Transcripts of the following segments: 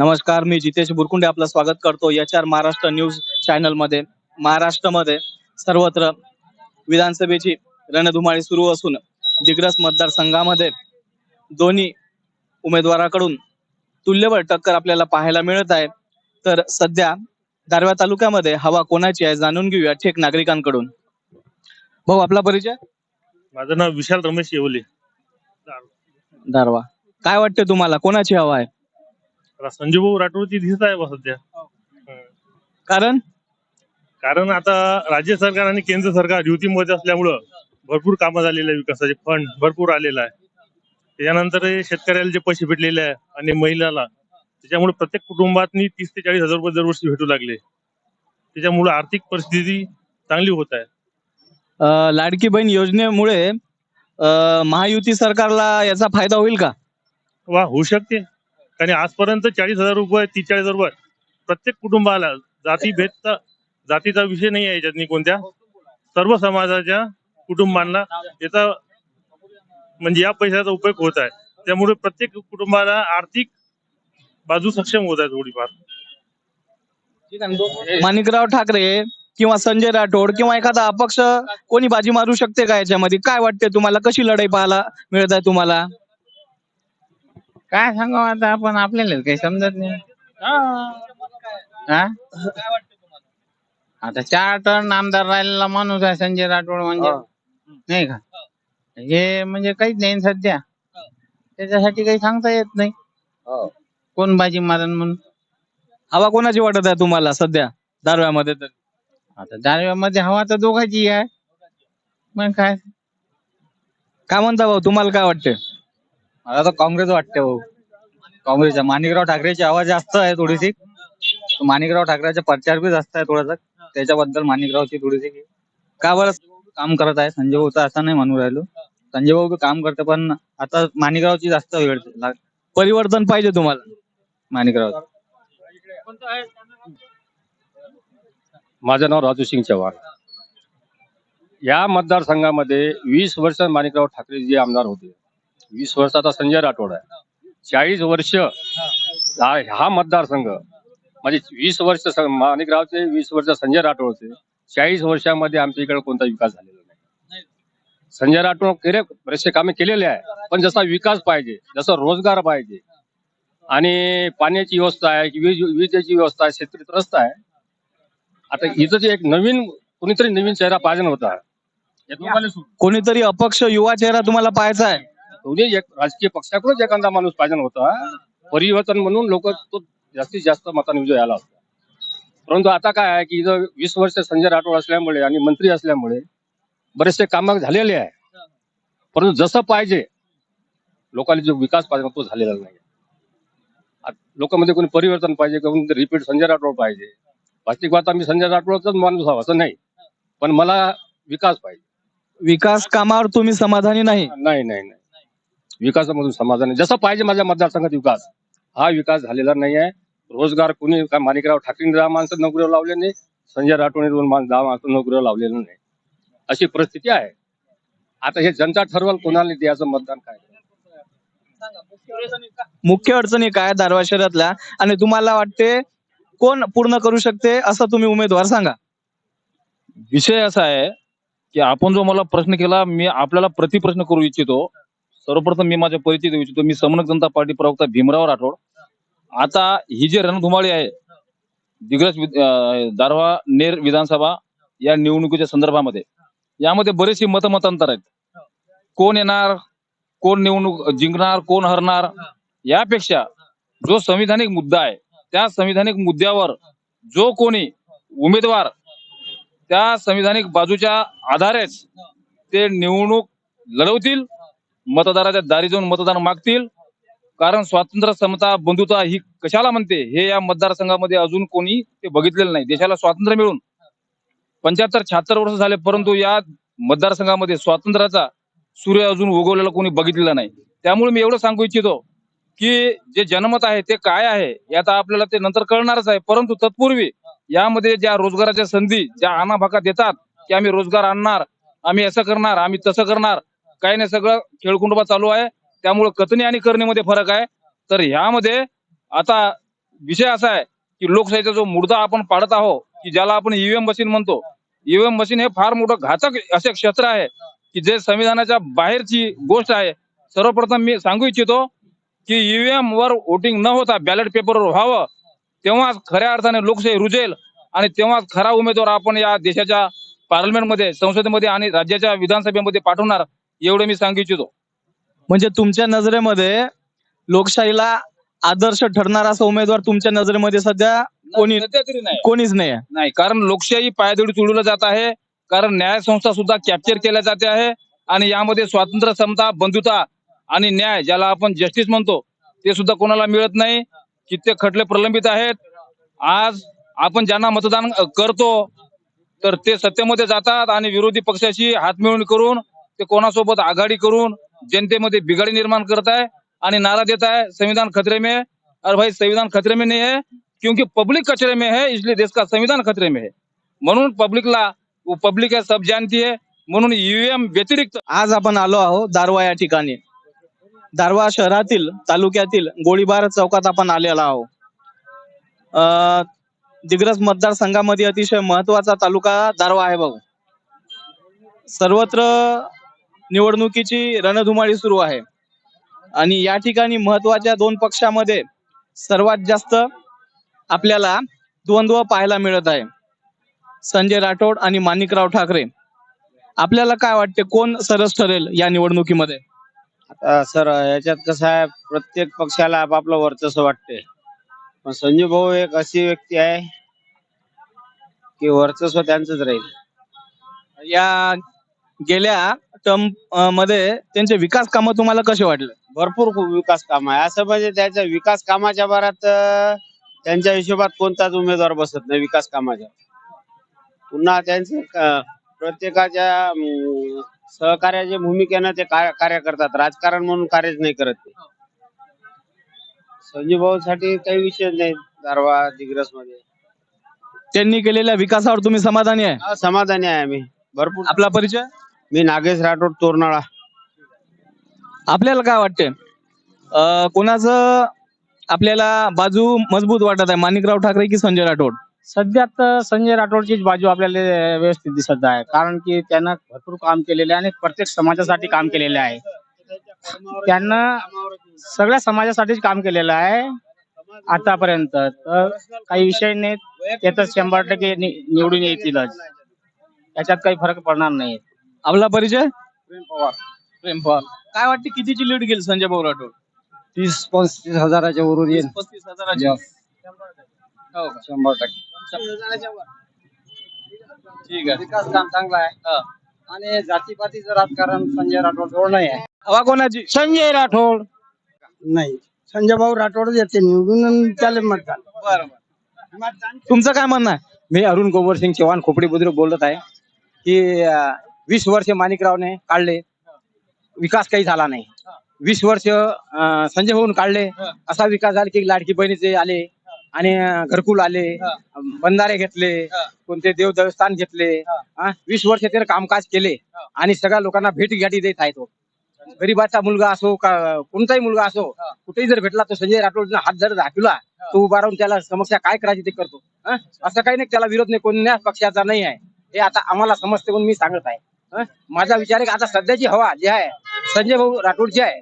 नमस्कार मी जितेश बुरकुंडे आपलं स्वागत करतो एच आर महाराष्ट्र न्यूज चॅनलमध्ये महाराष्ट्रामध्ये सर्वत्र विधानसभेची रणधुमाळी सुरू असून दिग्रस मतदारसंघामध्ये दोन्ही उमेदवाराकडून तुल्यबळ टक्कर आपल्याला पाहायला मिळत आहे. तर सध्या दारव्हा तालुक्यामध्ये हवा कोणाची आहे जाणून घेऊया ठेक नागरिकांकडून. भाऊ आपला परिचय? माझं नाव विशाल रमेश येवले. दारवा काय वाटते तुम्हाला? कोणाची हवा आहे? आता संजय भाऊ राठोडची दिसत आहे बा सध्या. हं. कारण? कारण आता राज्य सरकार आणि केंद्र सरकार युतीमध्ये असल्यामुळं भरपूर कामं झालेले आहे विकासाचे. फंड भरपूर आलेला आहे. त्याच्यानंतर हे शेतकऱ्याला जे पैसे भेटलेले आहे आणि महिलाला त्याच्यामुळे प्रत्येक कुटुंबातनी तीस ते चाळीस हजार रुपये दरवर्षी भेटू लागले. त्याच्यामुळे आर्थिक परिस्थिती चांगली होत आहे. अं, लाडकी बहीण योजनेमुळे अं, महायुती सरकारला याचा फायदा होईल का? वा होऊ शकते. आणि आजपर्यंत चाळीस हजार रुपये तीस चाळीस हजार रुपये प्रत्येक कुटुंबाला जाती भेदचा जातीचा विषय नाही आहे याच्यातनी कोणत्या. सर्व समाजाच्या कुटुंबांना याचा म्हणजे या पैशाचा उपयोग होत आहे. त्यामुळे प्रत्येक कुटुंबाला आर्थिक बाजू सक्षम होत आहे थोडीफार. माणिकराव ठाकरे किंवा संजय राठोड किंवा एखादा अपक्ष कोणी बाजी मारू शकते का याच्यामध्ये? काय वाटते तुम्हाला? कशी लढाई पाहायला मिळत आहे तुम्हाला? काय सांगावं आता आपण? आपल्याला काही समजत नाही. हा. आता चार टर्न आमदार राहिलेला माणूस आहे संजय राठोड म्हणजे. नाही का? हे म्हणजे काहीच नाही सध्या. त्याच्यासाठी काही सांगता येत नाही. कोण बाजी मारण म्हणून? हवा कोणाची वाटत आहे तुम्हाला सध्या? दारव्यामध्ये तर. आता दारव्यामध्ये हवा तर दोघांची आहे. मग काय? काय म्हणता भाऊ तुम्हाला काय वाटते मला तर काँग्रेस वाटते भाऊ. काँग्रेसच्या माणिकराव ठाकरेची आवाज जास्त आहे थोडीशी. माणिकराव ठाकरेचा प्रचार बी जास्त आहे थोडासा. त्याच्याबद्दल माणिकरावची थोडीशी का बरं काम करत आहे? संजय भाऊ तर असं नाही म्हणू राहिलो. संजय भाऊ काम करते पण आता माणिकरावची जास्त वेळ परिवर्तन पाहिजे तुम्हाला. माणिकराव. माझं नाव राजू सिंग चव्हाण. या मतदारसंघामध्ये वीस वर्ष माणिकराव ठाकरे जे आमदार होते. वीस वर्षाचा संजय राठोड आहे. चाळीस वर्ष हा हा मतदारसंघ. म्हणजे वीस वर्ष माणिकरावचे वीस वर्ष संजय राठोडचे चाळीस वर्षामध्ये आमच्या इकडे कोणता विकास झालेला नाही. संजय राठोड केले बरेचसे कामे केलेले आहे पण जसा विकास पाहिजे जसं रोजगार पाहिजे आणि पाण्याची व्यवस्था आहे की वीज विजेची व्यवस्था आहे शेतकरी त्रस्त आहे. आता इथं जे एक नवीन कोणीतरी नवीन चेहरा पाहिजे होता. कोणीतरी अपक्ष युवा चेहरा तुम्हाला पाहायचा आहे. दोन्ही एक राजकीय पक्षाकडूनच एखादा माणूस पाहिजे होता परिवर्तन म्हणून लोक तो जास्तीत जास्त मताने विजय आला होता परंतु आता काय आहे की इथं वीस वर्ष संजय राठोड असल्यामुळे आणि मंत्री असल्यामुळे बरेचसे काम झालेले आहे. परंतु जसं पाहिजे लोकांनी जो विकास पाहिजे तो झालेला नाही. लोकांमध्ये कोणी परिवर्तन पाहिजे कोणी रिपीट संजय राठोड पाहिजे? वास्तविक बात आम्ही संजय राठोडचाच माणूस आहोत असं नाही. पण मला विकास पाहिजे. विकास कामावर तुम्ही समाधानी नाही. नाही नाही नाही. विकासामधून समाधान. जसं पाहिजे माझ्या मतदारसंघात विकास. हा विकास झालेला नाही आहे. रोजगार कोणी काय माणिकराव ठाकरेंनी दहा माणसं नोकरीवर लावले नाही. संजय राठोडने दोन माणसं दहा माणसं नोकरीवर लावलेलं नाही. अशी परिस्थिती आहे. आता हे जनता ठरवल कोणाला द्यायचं मतदान काय मुख्य अडचणी काय दारवा शहरातल्या. आणि तुम्हाला वाटते कोण पूर्ण करू शकते असं तुम्ही उमेदवार सांगा. विषय असा आहे की आपण जो मला प्रश्न केला मी आपल्याला प्रतिप्रश्न करू इच्छितो. सर्वप्रथम मी माझा परिचय देऊ इच्छितो. मी समनक जनता पार्टी प्रवक्ता भीमराव राठोड. आता ही जी रणधुमाळी आहे दिग्रज दारवा नेर विधानसभा या निवडणुकीच्या संदर्भामध्ये यामध्ये बरेचसे मतमतांतर आहेत. कोण येणार कोण निवडणूक जिंकणार कोण हरणार यापेक्षा जो संविधानिक मुद्दा आहे त्या संविधानिक मुद्द्यावर जो कोणी उमेदवार त्या संविधानिक बाजूच्या आधारेच ते निवडणूक लढवतील मतदाराच्या दारी जाऊन मतदान मागतील. कारण स्वातंत्र्य समता बंधुता ही कशाला म्हणते? हे या मतदारसंघामध्ये अजून कोणी ते बघितलेलं नाही. देशाला स्वातंत्र्य मिळून. पंच्याहत्तर शहात्तर वर्ष झाले परंतु या मतदारसंघामध्ये स्वातंत्र्याचा सूर्य अजून उगवलेला कोणी बघितलेला नाही. त्यामुळे मी एवढं सांगू इच्छितो की जे जनमत आहे ते काय आहे याचा आपल्याला ते नंतर कळणारच आहे. परंतु तत्पूर्वी यामध्ये ज्या रोजगाराच्या संधी ज्या आणाभाका देतात की आम्ही रोजगार आणणार आम्ही असं करणार आम्ही तसं करणार काही नाही सगळं खेळकुंडोबा चालू आहे. त्यामुळे कथनी आणि करणीमध्ये फरक आहे. तर ह्यामध्ये आता विषय असा आहे की लोकशाहीचा जो मुद्दा आपण पाडत आहोत की ज्याला आपण ईव्हीएम मशीन म्हणतो. ईव्हीएम मशीन हे फार मोठं घातक असे क्षेत्र आहे की जे संविधानाच्या बाहेरची गोष्ट आहे. सर्वप्रथम मी सांगू इच्छितो की ईव्हीएम वर वोटिंग न होता बॅलेट पेपरवर व्हावं. तेव्हाच खऱ्या अर्थाने लोकशाही रुजेल आणि तेव्हाच खरा उमेदवार आपण या देशाच्या पार्लमेंटमध्ये संसदेमध्ये आणि राज्याच्या विधानसभेमध्ये पाठवणार. एवढे मी सांगू इच्छितो. म्हणजे तुमच्या नजरेमध्ये लोकशाहीला आदर्श ठरणारा असा उमेदवार तुमच्या नजरेमध्ये सध्या कोणी सध्या तरी नाही. कोणीच नाही आहे. नाही कारण लोकशाही पायदळी तुडवलं जात आहे कारण न्याय संस्था सुद्धा कॅप्चर केल्या जाते आहे आणि यामध्ये स्वातंत्र्य समता बंधुता आणि न्याय ज्याला आपण जस्टिस म्हणतो ते सुद्धा कोणाला मिळत नाही. कित्येक खटले प्रलंबित आहेत. आज आपण ज्यांना मतदान अ, करतो तर ते सत्तेमध्ये जातात आणि विरोधी पक्षाशी हात मिळवणी करून ते कोणासोबत आघाडी करून जनतेमध्ये बिघाडी निर्माण करत आहे आणि नारा देत आहे संविधान खतरे में अरे भाई संविधान खतरे में नाही आहे. क्योंकि पब्लिक कचरे में है इसलिए देश का संविधान खतरे में है म्हणून पब्लिकला वो पब्लिक है सब जानती है म्हणून ईव्हीएम व्यतिरिक्त आज आपण आलो आहोत दारवा या ठिकाणी. दारवा शहरातील तालुक्यातील गोळीबार चौकात आपण आलेला आहोत. अं, दिग्रस मतदारसंघामध्ये अतिशय महत्त्वाचा तालुका दारवा आहे भाऊ. सर्वत्र निवडणुकीची रणधुमाळी सुरू आहे. आणि या ठिकाणी महत्त्वाच्या दोन पक्षामध्ये सर्वात जास्त आपल्याला द्वंद्व पाहायला मिळत आहे. संजय राठोड आणि माणिकराव ठाकरे. आपल्याला काय वाटते कोण सरस ठरेल या निवडणुकीमध्ये? सर याच्यात कसं आहे प्रत्येक पक्षाला आपापलं वर्चस्व वाटते. पण संजू भाऊ एक अशी व्यक्ती आहे की वर्चस्व त्यांचंच राहील. या गेल्या टर्ममध्ये त्यांचे विकास कामं तुम्हाला कसे वाटले? भरपूर खूप विकास काम आहे. असं म्हणजे त्याच्या विकास कामाच्या भरात अं, त्यांच्या हिशोबात कोणताच उमेदवार बसत नाही विकास कामाच्या. पुन्हा त्यांचे अं, प्रत्येकाच्या अं, सहकार्याच्या भूमिकेनं ते कार्य कार्य करतात. राजकारण म्हणून कार्यच नाही करत ते. संजू भाऊ साठी काही विषय नाही दारवा दिग्रसमध्ये. त्यांनी केलेल्या विकासावर तुम्ही समाधानी आहे? समाधानी आहे आम्ही. भरपूर. आपला परिचय? मी नागेश राठोड तोरनाळा आपल्याला काय वाटते अं, कोणाचं आपल्याला बाजू मजबूत वाटत आहे? माणिकराव ठाकरे की संजय राठोड? सध्या तर संजय राठोडचीच बाजू आपल्याला व्यवस्थित दिसत आहे. कारण की त्यानं भरपूर काम केलेले आहे आणि प्रत्येक समाजासाठी काम केलेले आहे. त्यानं सगळ्या समाजासाठीच काम केलेलं आहे आतापर्यंत. तर काही विषय नाही ते तर शंभर टक्के नि- निवडून येतीलच. त्याच्यात काही फरक पडणार नाही आपला परिचय? प्रेम पवार. काय वाटते कितीची लीड घेईल संजय भाऊ राठोड तीस पस्तीस हजाराच्या वरून येईल. पस्तीस हजाराची. या. हो का? शंभर टक्के. ठीक आहे. विकास काम चांगला आहे. हा. आणि जातीपातीचं राजकारण संजय राठोड जवळ नाही आहे. हवा कोणाची? संजय राठोड. नाही. संजय भाऊ राठोड येते निवडून त्याला मतदान तुमचं काय म्हणणं आहे? मी अरुण गोबर सिंग चव्हाण खोपडी बुद्रुक बोलत आहे. की अं, वीस वर्ष माणिकरावने काढले. विकास काही झाला नाही. वीस वर्ष संजय भाऊन काढले. असा विकास झाला की लाडकी बहिणीचे आले आणि घरकुल आले. बंधारे घेतले कोणते देव देवस्थान घेतले. वीस वर्ष त्याने कामकाज केले आणि सगळ्या लोकांना भेट देत आहे तो. गरीबाचा मुलगा असो का कोणताही मुलगा असो कुठेही जर भेटला तो संजय राठोड हात जर दाखवला तो उभा राहून त्याला समस्या काय करायची ते करतो. असं काही नाही त्याला विरोध नाही कोणत्या पक्षाचा नाही आहे. हे आता आम्हाला समजते म्हणून मी सांगत आहे. माझा विचार आहे की आता सध्याची हवा जी आहे संजय भाऊ राठोडची आहे.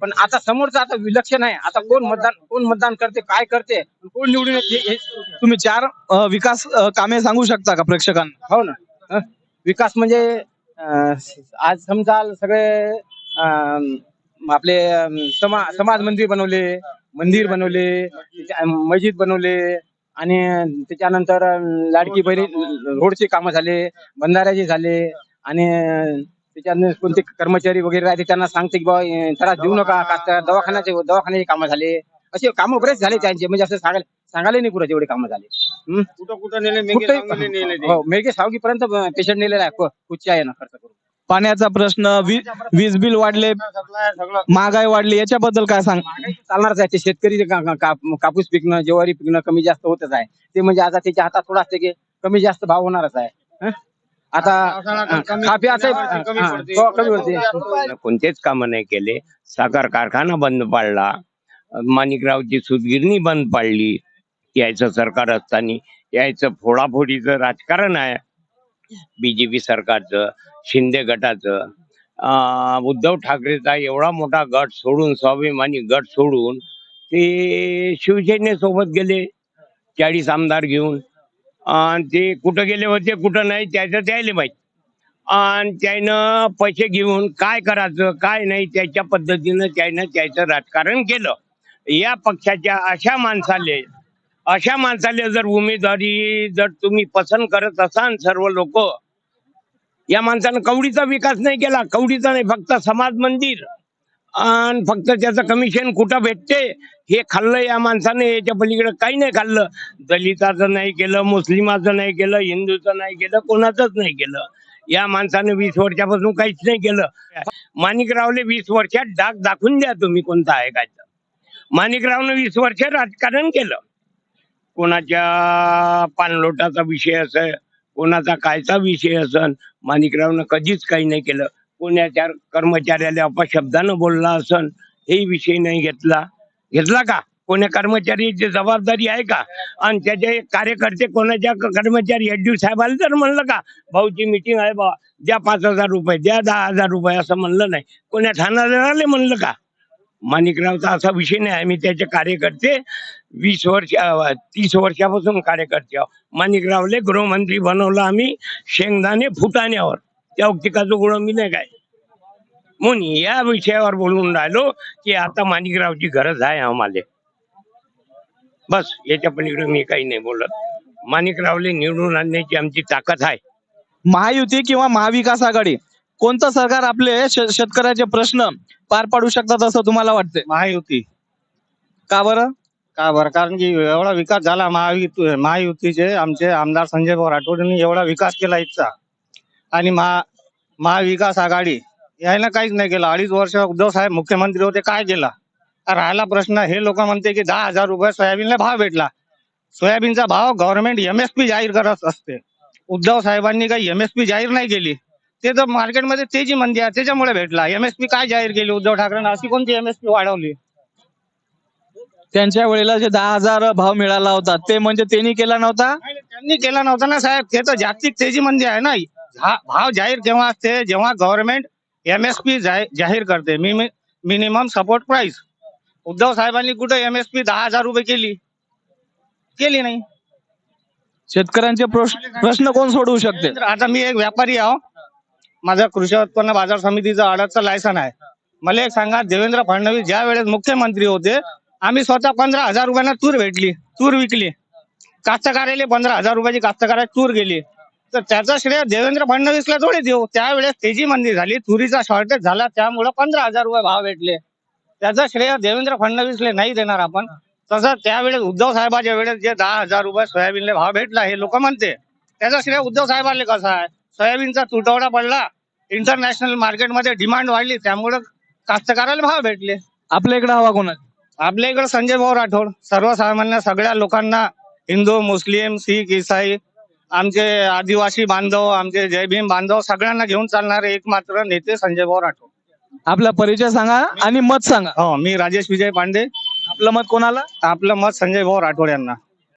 पण आता समोरचं आता विलक्षण आहे आता कोण मतदान कोण मतदान करते काय करते? कोण निवडून येते? हे- हे- तुम्ही चार अं, विकास अं, कामे सांगू शकता का प्रेक्षकांना? हो ना. हं? विकास म्हणजे अं, आज समजा सगळे अं, आपले अं, समा समाज मंदिर बनवले मंदिर बनवले त्याच्या- मस्जिद बनवले आणि त्याच्यानंतर अं, लाडकी बहिणी रोडचे कामं झाले बंधाऱ्याचे झाले आणि अं, त्याच्यानंतर कोणते कर्मचारी वगैरे राहते त्यांना सांगते की बाबा त्रास देऊ नका का दवाखान्याचे दवाखान्याचे कामं झाले. असे कामं बरेच झाले त्यांचे म्हणजे असं सांगायला सांगायला नाही पुरत एवढे कामं झाले. हं? कुठं कुठं नेले मेघे कुठे सांगलीला नेले ते. हो मेघे सावगीपर्यंत पेशंट नेलेला आहे. कुठचे आहे ना खर्च करून. पाण्याचा प्रश्न वी- वीज बिल वाढले महागाई वाढली याच्याबद्दल काय सांग? चालणारच आहे. ते शेतकरी जे का- का- कापूस पिकणं ज्वारी पिकणं कमी जास्त होतच आहे. ते म्हणजे आता त्याच्या हातात थोडा असते की कमी जास्त भाव होणारच आहे. हं? आता काफी असं कमी हा, कोणतेच कामं नाही केले. साखर कारखाना बंद पाडला. माणिकरावची सूतगिरणी बंद पाडली. यायचं सरकार असताना यायचं फोडाफोडीचं राजकारण आहे. बीजेपी सरकारचं शिंदे गटाचं. उद्धव ठाकरेचा एवढा मोठा गट सोडून स्वाभिमानी गट सोडून ते शिवसेनेसोबत गेले. चाळीस आमदार घेऊन. आणि ते कुठं गेले होते कुठं नाही त्याचं द्यायला माहीत आणि त्यानं पैसे घेऊन काय करायचं काय नाही त्याच्या पद्धतीनं त्यानं त्याचं राजकारण केलं. या पक्षाच्या अशा माणसाले अशा माणसाले जर उमेदवारी जर तुम्ही पसंत करत असाल सर्व लोक या माणसानं कवडीचा विकास नाही केला कवडीचा नाही फक्त समाज मंदिर. आणि फक्त त्याचं कमिशन कुठं भेटते हे खाल्लं या माणसाने याच्या पलीकडे काही नाही खाल्लं. दलिताचं नाही केलं मुस्लिमाचं नाही केलं हिंदूचं नाही केलं कोणाचंच नाही केलं. या माणसाने वीस वर्षापासून काहीच नाही केलं. माणिकरावले वीस वर्षात डाग दाखवून द्या तुम्ही कोणता आहे काय माणिकरावनं वीस वर्ष राजकारण केलं. कोणाच्या पाणलोटाचा विषय असेल कोणाचा कायचा विषय असन माणिकरावनं कधीच काही नाही केलं. कोणाच्या कर्मचाऱ्याला अपशब्दानं बोलला असन हे विषय नाही घेतला. घेतला का? कोण्या कर्मचारीची जबाबदारी आहे का? आणि त्याचे कार्यकर्ते कोणाच्या कर्मचारी? एडू साहेबाला जर म्हणलं का? भाऊची मिटिंग आहे बा द्या पाच हजार रुपये द्या दहा हजार रुपये असं म्हणलं नाही. कोण्या ठाणादाराला म्हणलं का? माणिकरावचा असा विषय नाही. आम्ही त्याचे कार्यकर्ते वीस वर्ष तीस वर्षापासून कार्यकर्ते आहोत. माणिकरावले गृहमंत्री बनवलं आम्ही शेंगदाणे फुटाण्यावर. त्या टिकाचं गुण मी नाही काय. म्हणून या विषयावर बोलून राहिलो की आता माणिकरावची गरज आहे आम्हाला. बस याच्या पलीकडे मी काही नाही बोलत. माणिकरावले निवडून आणण्याची आमची ताकद आहे. महायुती किंवा महाविकास आघाडी कोणतं सरकार आपले श- शेतकऱ्याचे प्रश्न पार पाडू शकतात असं तुम्हाला वाटतंय? महायुती. का बरं? का बरं? कारण की एवढा विकास झाला महायुती महायुतीचे आमचे आमदार संजय भाऊ राठोड यांनी एवढा विकास केला इथचा. आणि महा महाविकास आघाडी यायला काहीच नाही केलं. अडीच वर्ष उद्धव साहेब मुख्यमंत्री होते काय केला? राहिला प्रश्न हे लोक म्हणते की दहा हजार रुपये सोयाबीनला भाव भेटला. सोयाबीनचा भाव गव्हर्नमेंट एमएसपी जाहीर करत असते. उद्धव साहेबांनी काही एमएसपी जाहीर नाही केली. ते तर मार्केटमध्ये तेजी मंदी आहे त्याच्यामुळे भेटला. एमएसपी काय जाहीर केली उद्धव ठाकरेंना? अशी कोणती एमएसपी वाढवली? त्यांच्या वेळेला जे दहा हजार भाव मिळाला होता ते म्हणजे त्यांनी केला नव्हता? त्यांनी केला नव्हता ना साहेब. ते तर जागतिक तेजी मंदी आहे ना. भाव जाहीर केव्हा असते जेव्हा गव्हर्नमेंट एमएसपी जाहीर करते. मिनिमम सपोर्ट प्राइस उद्धव साहेबांनी कुठे एमएसपी दहा हजार रुपये केली? केली नाही. शेतकऱ्यांचे प्रश्न कोण सोडवू शकते? तर आता मी एक व्यापारी आहो माझं कृषी उत्पन्न बाजार समितीचं अडकचं लायसन आहे. मला एक सांगा देवेंद्र फडणवीस ज्या वेळेस मुख्यमंत्री होते आम्ही स्वतः पंधरा हजार रुपयांना तूर भेटली तूर विकली. कास्तकाराला पंधरा हजार रुपयाची कास्तकाराची तूर गेली. तर त्याचं श्रेय देवेंद्र फडणवीसला थोडे देऊ. त्यावेळेस तेजी मंदी झाली तुरीचा शॉर्टेज झाला त्यामुळे पंधरा हजार रुपये भाव भेटले. त्याचं श्रेय देवेंद्र फडणवीसले नाही देणार आपण. तसं त्यावेळेस उद्धव साहेबाच्या वेळेस जे दहा हजार रुपये सोयाबीनला भाव भेटला हे लोक म्हणते. त्याचं श्रेय उद्धव साहेबांना कसं आहे? सोयाबीनचा तुटवडा पडला इंटरनॅशनल मार्केटमध्ये डिमांड वाढली त्यामुळे कास्तकाराला भाव भेटले. आपल्या इकडे हवा कोणाची? आपल्या इकडे संजय भाऊ राठोड. सर्वसामान्य सगळ्या लोकांना हिंदू मुस्लिम शीख इसाई आमचे आदिवासी बांधव आमचे जय भीम बांधव सगळ्यांना घेऊन चालणारे एकमात्र नेते संजय भाऊ राठोड. आपला परिचय सांगा आणि मत सांगा. हो मी राजेश विजय पांडे. आपलं मत कोणाला? आपलं मत संजय भाऊ राठोड यांना.